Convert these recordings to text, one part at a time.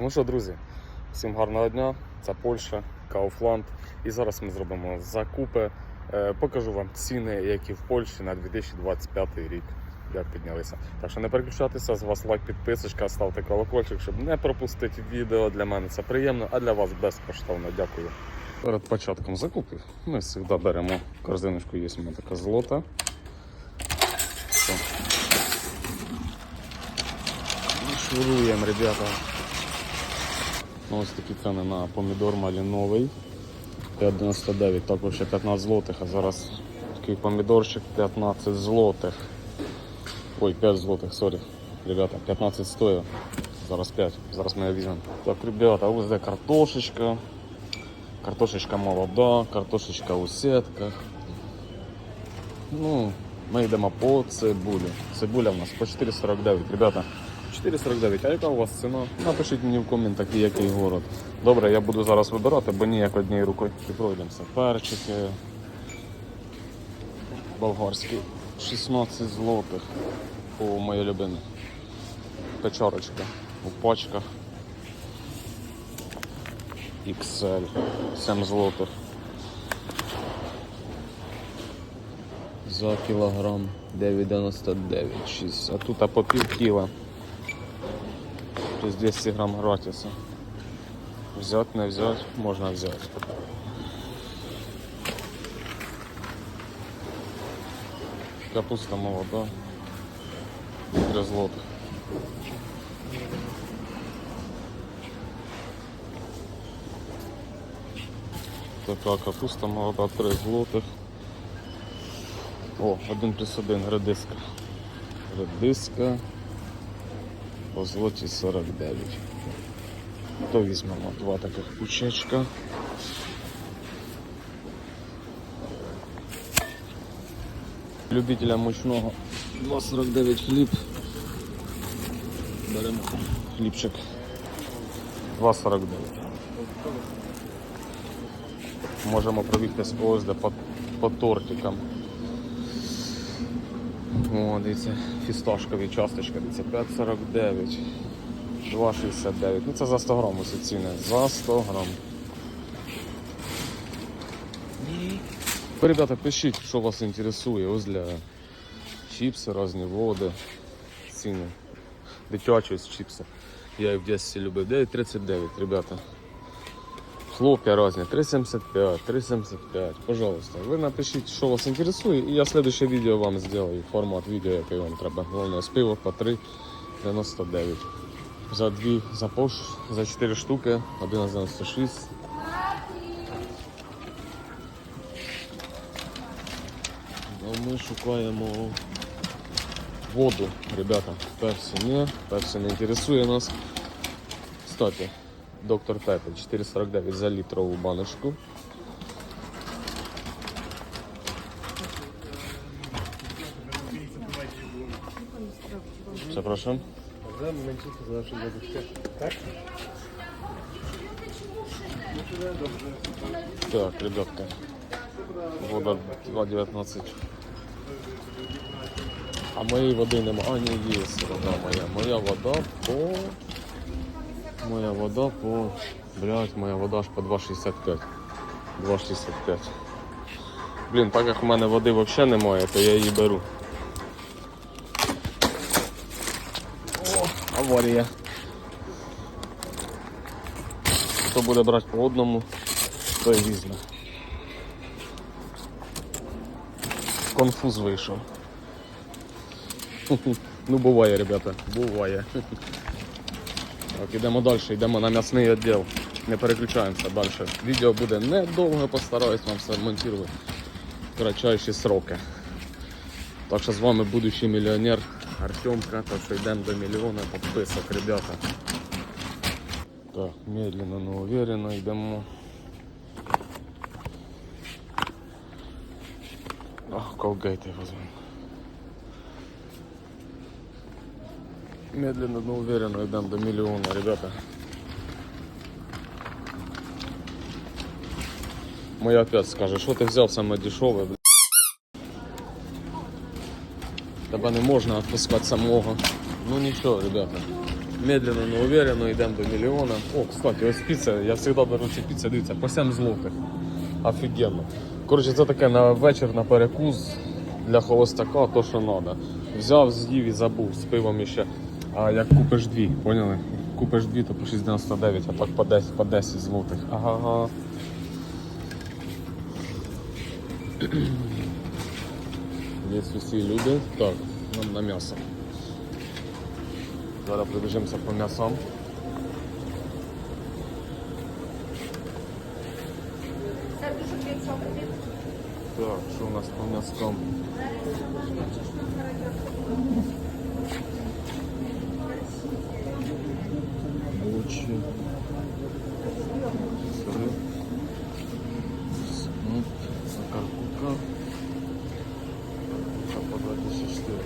Ну що, друзі, всім гарного дня. Це Польща, Кауфланд. І зараз ми зробимо закупи. Е, Покажу вам ціни, які в Польщі на 2025 рік. Як піднялися. Так що не переключайтеся, з вас лайк, підписочка, ставте колокольчик, щоб не пропустити відео. Для мене це приємно, а для вас безкоштовно. Дякую. Перед початком закупів ми завжди беремо корзиночку, є у мене така злота. Все. Шуруємо, ребята. Ну, Ось такі ціни на помідор малиновий. 5,99, так вообще 15 злотих, а зараз такий помідорчик 15 злотих. Ой, 5 злотих, сорі. Ребята, 15 стоїть. Зараз 5. Зараз ми візьмемо. Так, ребята, ось де картошечка. Картошечка молода, картошечка у сітках. Ну, ми йдемо по цибулі. Цибуля в нас по 4,49. Ребята, 4,49. А яка у вас ціна? Напишіть мені в коментах, який город. Добре, я буду зараз вибирати, бо ніяк однією рукою пройдемося. Перчики. Болгарський. 16 злотих. О, моє любиме. Печорочка у пачках. XL. 7 злотих. За кілограм 9,99. 6. А тут а по пів кіла. Тобто 200 грам гратиса. Взять, не взять, можна взяти. Капуста молода. 3 злотих. Така капуста молода, 3 злотих. О, 1 плюс 1 редиска. Редиска по злоті 49. То візьмемо два таких кучечка. Любителя мучного 2,49 хліб. Беремо хлібчик 2,49. Можемо пробігтись ось де по, по тортикам. О, дивіться, фісташкові часточка, дивіться, 5,49. 2,69. Ну це за 100 грам усі ціни. За 100 грам. Ви, ребята, пишіть, що вас інтересує. Ось для чіпси, різні води, ціни. Дитячі чіпси. Я їх в дитинстві любив. 9,39, ребята. Хлоп'я різні, 3,75, 3,75. Пожалуйста, ви напишіть, що вас інтересує, і я следующее відео вам зроблю. Формат відео, який вам треба. Головне, з пиво по 3,99. За дві, за пош, за 4 штуки, 11,96. Ну, ми шукаємо воду, ребята. Пепсі ні, пепсі не інтересує нас. Кстати, доктор Пепель 4,49 за літрову баночку. Przepraszam. Za momencik to zawsze lodówkę. Tak? Так, ребятка. Вода 2,19. А моєї води нема. А, ні, є вода моя. Моя вода по. Моя вода по. Блять, моя вода аж по 2,65. 2,65. Блін, так як у мене води взагалі немає, то я її беру. О, аварія. Хто буде брати по одному, той візьме. Конфуз вийшов. Ну буває, ребята, буває. Так, ідемо далі, йдемо на м'ясний відділ. Не переключаємося далі. Відео буде недовго, постараюсь вам все монтувати в кратчайші сроки. Так що з вами будущий мільйонер Артемка, так що йдемо до мільйона підписок, ребята. Так, медленно, но уверенно йдемо. Ах, колгейты возьмем. Медленно, но уверенно йдемо до мільйона, ребята. Моя опять скаже, що ти взяв саме дешеве, бля? Тебе не можна відпускати самого. Ну нічого, ребята. Медленно, но уверенно йдемо до мільйона. О, кстати, ось піца, я завжди беру ці піци, дивіться, по 7 злотих. Офігенно. Коротше, це таке на вечір на перекус для холостяка, то що треба. Взяв, з'їв і забув з пивом ще. А як купиш дві, поняли? Купиш дві, то по 69, а так по 10, по 10 злотих. Ага. ага. Є усі люди. Так, нам на м'ясо. Зараз пробіжимося по м'ясам. Так, що у нас по м'яскам? Лучі. Сири. Снуп. 24.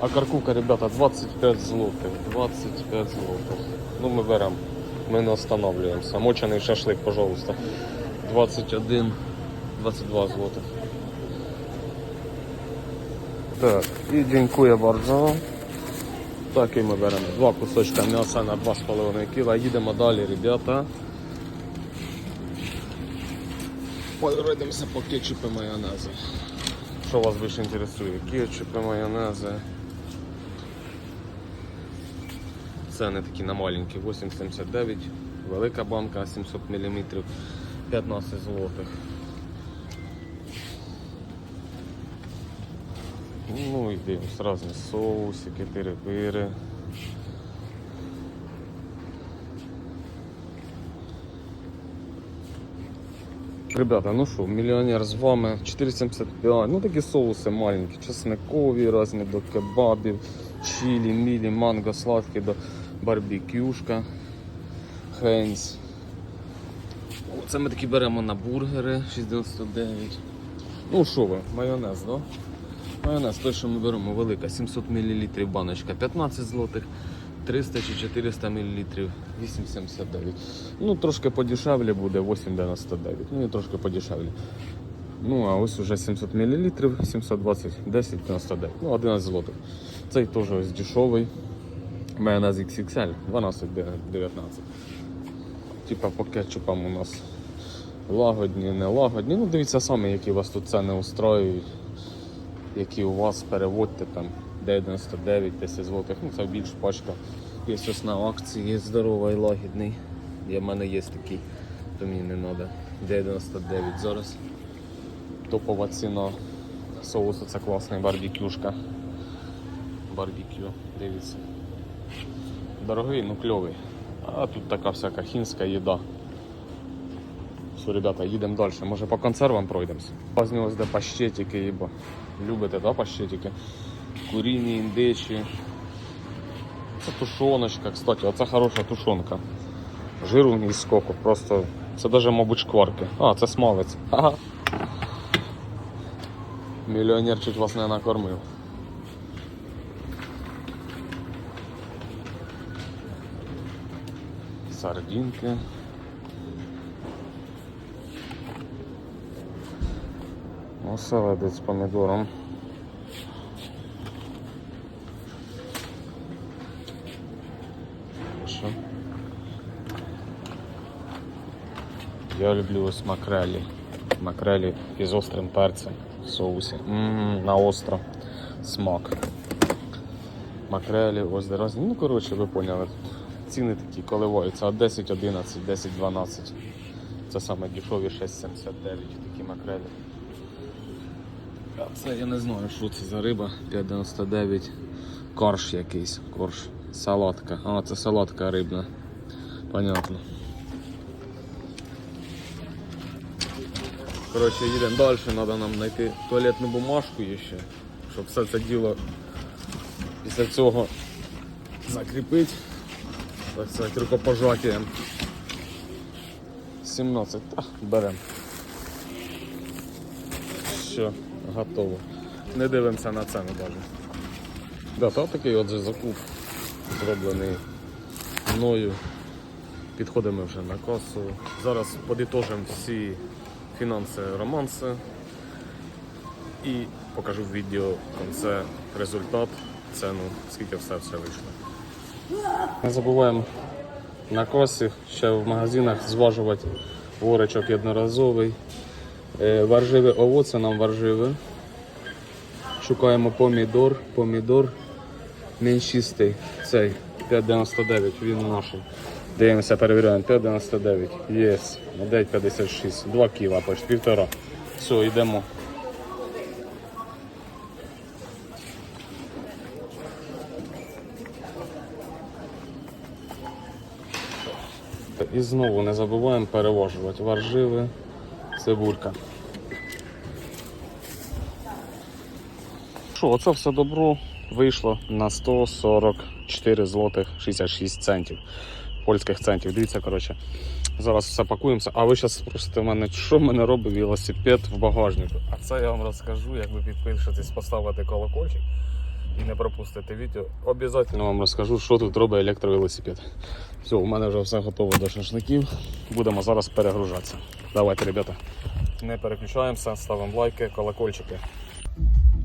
А каркука, ребята, 25 злотих. 25 злотих. Ну ми беремо. Ми не останавливаемся. Мочений шашлик, пожалуйста. 21, 22 злотих. Так, і дякую bardzo. Так і ми беремо два кусочка м'яса на 2,5 кг. Їдемо далі, ребята. Пройдемося по кетчупу і майонезу. Що вас більше інтересує? Кетчупи, майонези. Ціни такі на маленькі 8,79, велика банка 700 мм, 15 злотих. Ну і дивимось різні соусики, тири-пири. Ребята, ну що, мільйонер з вами 4,75, ну такі соуси маленькі, чесникові, різні до кебабів, чилі, мілі, манго, сладкі до барбекюшка, хейнс. Це ми такі беремо на бургери 6,99. Ну що ви, майонез, да? Майонез, той, що ми беремо, велика, 700 мл баночка, 15 злотих, 300 чи 400 мл, 8,79. Ну, трошки подешевле буде, 8,99. Ну і трошки подешевле. Ну, а ось уже 700 мл, 720, 10,99. Ну, 11 злотих. Цей теж ось дешевий. Майонез XXL, 12,19. Типа по кетчупам у нас лагодні, не лагодні. Ну, дивіться самі, які вас тут ціни устроюють які у вас переводьте там 9,99, 10 злотих, ну це більш пачка. Є ось на акції, здоровий лагідний. Я в мене є такий, то мені не треба. 9,99 зараз. Топова ціна соусу це класний барбекюшка. Барбекю, дивіться. Дорогий, ну кльовий. А тут така всяка хінська їда. Все, ребята, їдемо далі. Може по консервам пройдемося. Познялось де паштетики, їбо. Любите, да, паштетики? Куріні, індичі. Це тушоночка, кстати, оце хороша тушонка. Жиру ні скоку, просто. Це даже, мабуть, шкварки. А, це смалець. Ага. Мільйонер чуть вас не накормив. Сардинки. Оселедець з помідором. Я люблю ось макрелі. Макрелі із острим перцем в соусі. Ммм, на остро. Смак. Макрелі, ось різні. Ну, коротше, ви поняли. Ціни такі коливаються. От 10, 11, 10, 12. Це саме дешеві 6,79 такі макрелі. Це я не знаю, що це за риба. 5,99. Корж якийсь. Корж. Салатка. А, це салатка рибна. Понятно. Коротше, їдемо далі, треба нам знайти туалетну бумажку ще, щоб все це діло після цього закріпити. Так сказати, рукопожаттям. 17. Та, беремо. Все, готово. Не дивимося на ціну навіть. Да, та такий от же закуп зроблений мною. Підходимо вже на касу. Зараз подитожимо всі фінанси романси і покажу в відео в результат, ціну, скільки все все вийшло. Не забуваємо на косі, ще в магазинах зважувати ворочок jednoразовий. Е, Варживі овоці нам варживі. Шукаємо помідор, помідор меншистий, цей 5,99, він наш. Дивимося, перевіряємо, 5,99. Є, на 9,56, 2 кіла, почти півтора. Все, йдемо. І знову не забуваємо перевожувати варживи, цибулька. Що, оце все добро вийшло на 144 злотих 66 центів. Польських центів. Дивіться, коротше. Зараз все пакуємося. А ви зараз спросите мене, що в мене робить велосипед в багажнику. А це я вам розкажу, як ви підпишетесь, поставити колокольчик і не пропустите відео. Обов'язково вам розкажу, що тут робить електровелосипед. Все, у мене вже все готово до шашликів. Будемо зараз перегружатися. Давайте, ребята. Не переключаємося, ставимо лайки, колокольчики.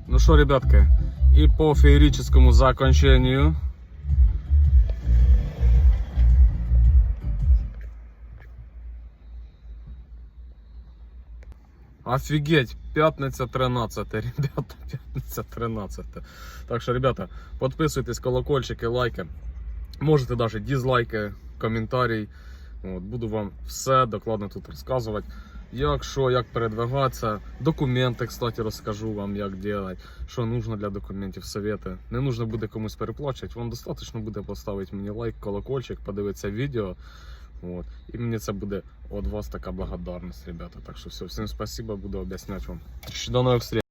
Ну що, ребятки, і по феєрическому закончению. Офігеть, п'ятниця 13, ребята, п'ятниця 13. Так що, ребята, підписуйтесь, колокольчики, лайки. Можете навіть дізлайки, коментарі. От, буду вам все докладно тут розказувати. Як що, як передвигатися. Документи, кстати, розкажу вам, як робити, що нужно для документів, совети. Не нужно буде комусь переплачувати. Вам достатньо буде поставити мені лайк, колокольчик, подивитися відео. От. І мені це буде від вас така благодарність, ребята. Так що все, всім спасибо, буду об'ясняти вам. До нових встреч.